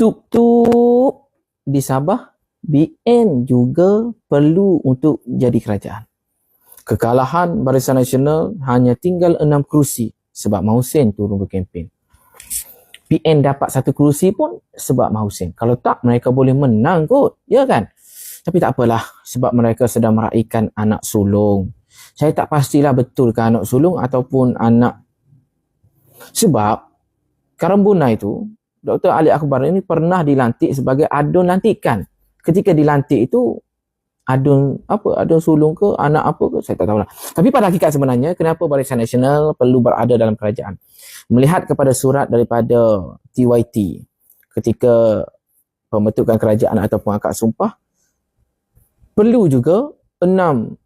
tup-tup di Sabah, BN juga perlu untuk jadi kerajaan. Kekalahan Barisan Nasional hanya tinggal enam kerusi sebab Mahusin turun berkempen. PN dapat satu kerusi pun sebab Mahusin. Kalau tak, mereka boleh menang kot. Ya kan? Tapi tak apalah sebab mereka sedang meraihkan anak sulung. Saya tak pastilah betul ke anak sulung ataupun anak sebab Karambuna itu Dr. Ali Akbar ini pernah dilantik sebagai adun lantikan. Ketika dilantik itu adun apa adun sulung ke anak apa ke saya tak tahu lah. Tapi pada hakikat sebenarnya kenapa Barisan Nasional perlu berada dalam kerajaan? Melihat kepada surat daripada TYT ketika pembentukan kerajaan ataupun akad sumpah perlu juga enam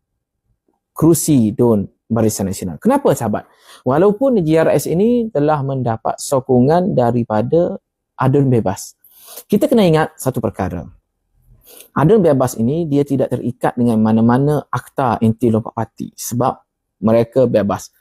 kerusi DUN Barisan Nasional. Kenapa sahabat? Walaupun GRS ini telah mendapat sokongan daripada adun bebas. Kita kena ingat satu perkara. Adun bebas ini dia tidak terikat dengan mana-mana akta inti lompat parti sebab mereka bebas.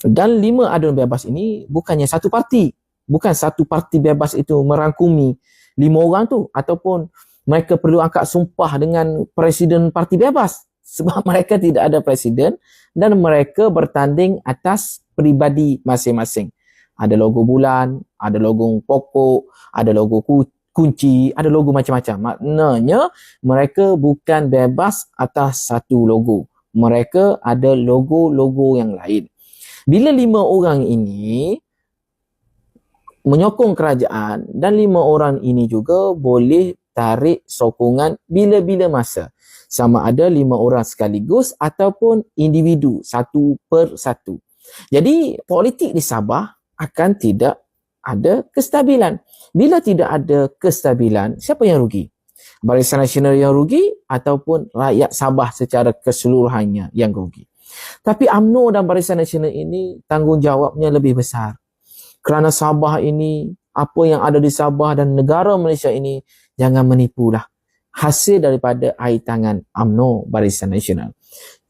Dan lima adun bebas ini bukannya satu parti. Bukan satu parti bebas itu merangkumi lima orang tu ataupun mereka perlu angkat sumpah dengan presiden parti bebas sebab mereka tidak ada presiden dan mereka bertanding atas pribadi masing-masing. Ada logo bulan, ada logo pokok, ada logo kunci, ada logo macam-macam. Maknanya mereka bukan bebas atas satu logo. Mereka ada logo-logo yang lain. Bila lima orang ini menyokong kerajaan dan lima orang ini juga boleh tarik sokongan bila-bila masa. Sama ada lima orang sekaligus ataupun individu satu per satu. Jadi politik di Sabah akan tidak ada kestabilan. Bila tidak ada kestabilan, siapa yang rugi? Barisan Nasional yang rugi ataupun rakyat Sabah secara keseluruhannya yang rugi. Tapi UMNO dan Barisan Nasional ini tanggungjawabnya lebih besar. Kerana Sabah ini, apa yang ada di Sabah dan negara Malaysia ini jangan menipulah hasil daripada air tangan UMNO Barisan Nasional.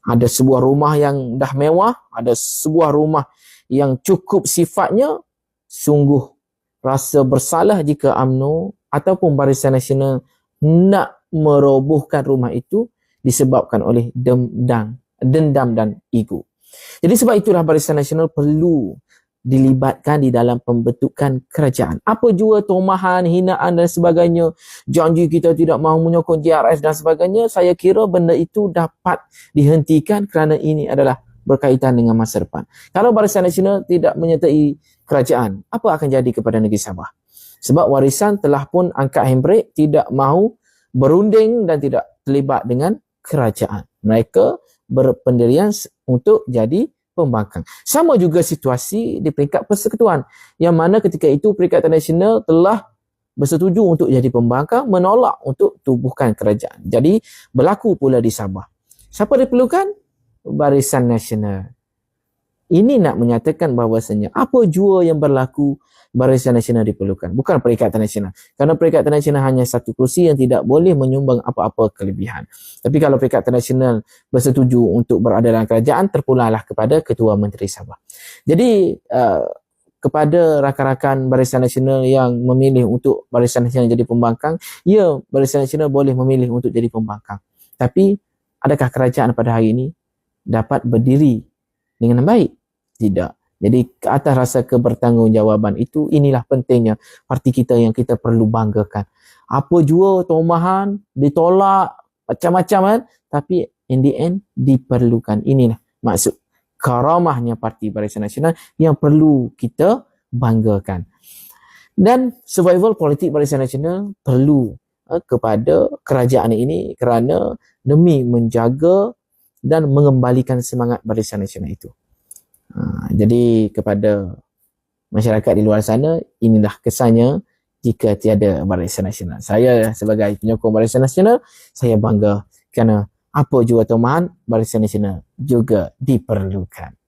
Ada sebuah rumah yang dah mewah, ada sebuah rumah yang cukup sifatnya, sungguh rasa bersalah jika UMNO ataupun Barisan Nasional nak merobohkan rumah itu disebabkan oleh dendam, dendam dan ego. Jadi sebab itulah Barisan Nasional perlu dilibatkan di dalam pembentukan kerajaan. Apa jua tomahan, hinaan dan sebagainya, janji kita tidak mahu menyokong JRS dan sebagainya, saya kira benda itu dapat dihentikan kerana ini adalah berkaitan dengan masa depan. Kalau Barisan Nasional tidak menyertai kerajaan, apa akan jadi kepada negeri Sabah? Sebab warisan telah pun angkat handbrake, tidak mahu berunding dan tidak terlibat dengan kerajaan. Mereka berpendirian untuk jadi pembangkang. Sama juga situasi di peringkat persekutuan yang mana ketika itu Perikatan Nasional telah bersetuju untuk jadi pembangkang menolak untuk tubuhkan kerajaan. Jadi berlaku pula di Sabah. Siapa diperlukan? Barisan Nasional. Ini nak menyatakan bahawasanya apa jua yang berlaku Barisan Nasional diperlukan. Bukan Perikatan Nasional. Kerana Perikatan Nasional hanya satu kursi yang tidak boleh menyumbang apa-apa kelebihan. Tapi kalau Perikatan Nasional bersetuju untuk berada dalam kerajaan, terpulanglah kepada Ketua Menteri Sabah. Jadi, uh, kepada rakan-rakan Barisan Nasional yang memilih untuk Barisan Nasional jadi pembangkang, ya, Barisan Nasional boleh memilih untuk jadi pembangkang. Tapi, adakah kerajaan pada hari ini dapat berdiri dengan baik? Tidak. Jadi atas rasa kebertanggungjawaban itu inilah pentingnya parti kita yang kita perlu banggakan. Apa jua tomahan ditolak macam-macam kan tapi in the end diperlukan. Inilah maksud karamahnya Parti Barisan Nasional yang perlu kita banggakan. Dan survival politik Barisan Nasional perlu uh, kepada kerajaan ini kerana demi menjaga dan mengembalikan semangat Barisan Nasional itu. Ha, jadi kepada masyarakat di luar sana, inilah kesannya jika tiada Barisan Nasional. Saya sebagai penyokong Barisan Nasional, saya bangga kerana apa jua tomahan Barisan Nasional juga diperlukan.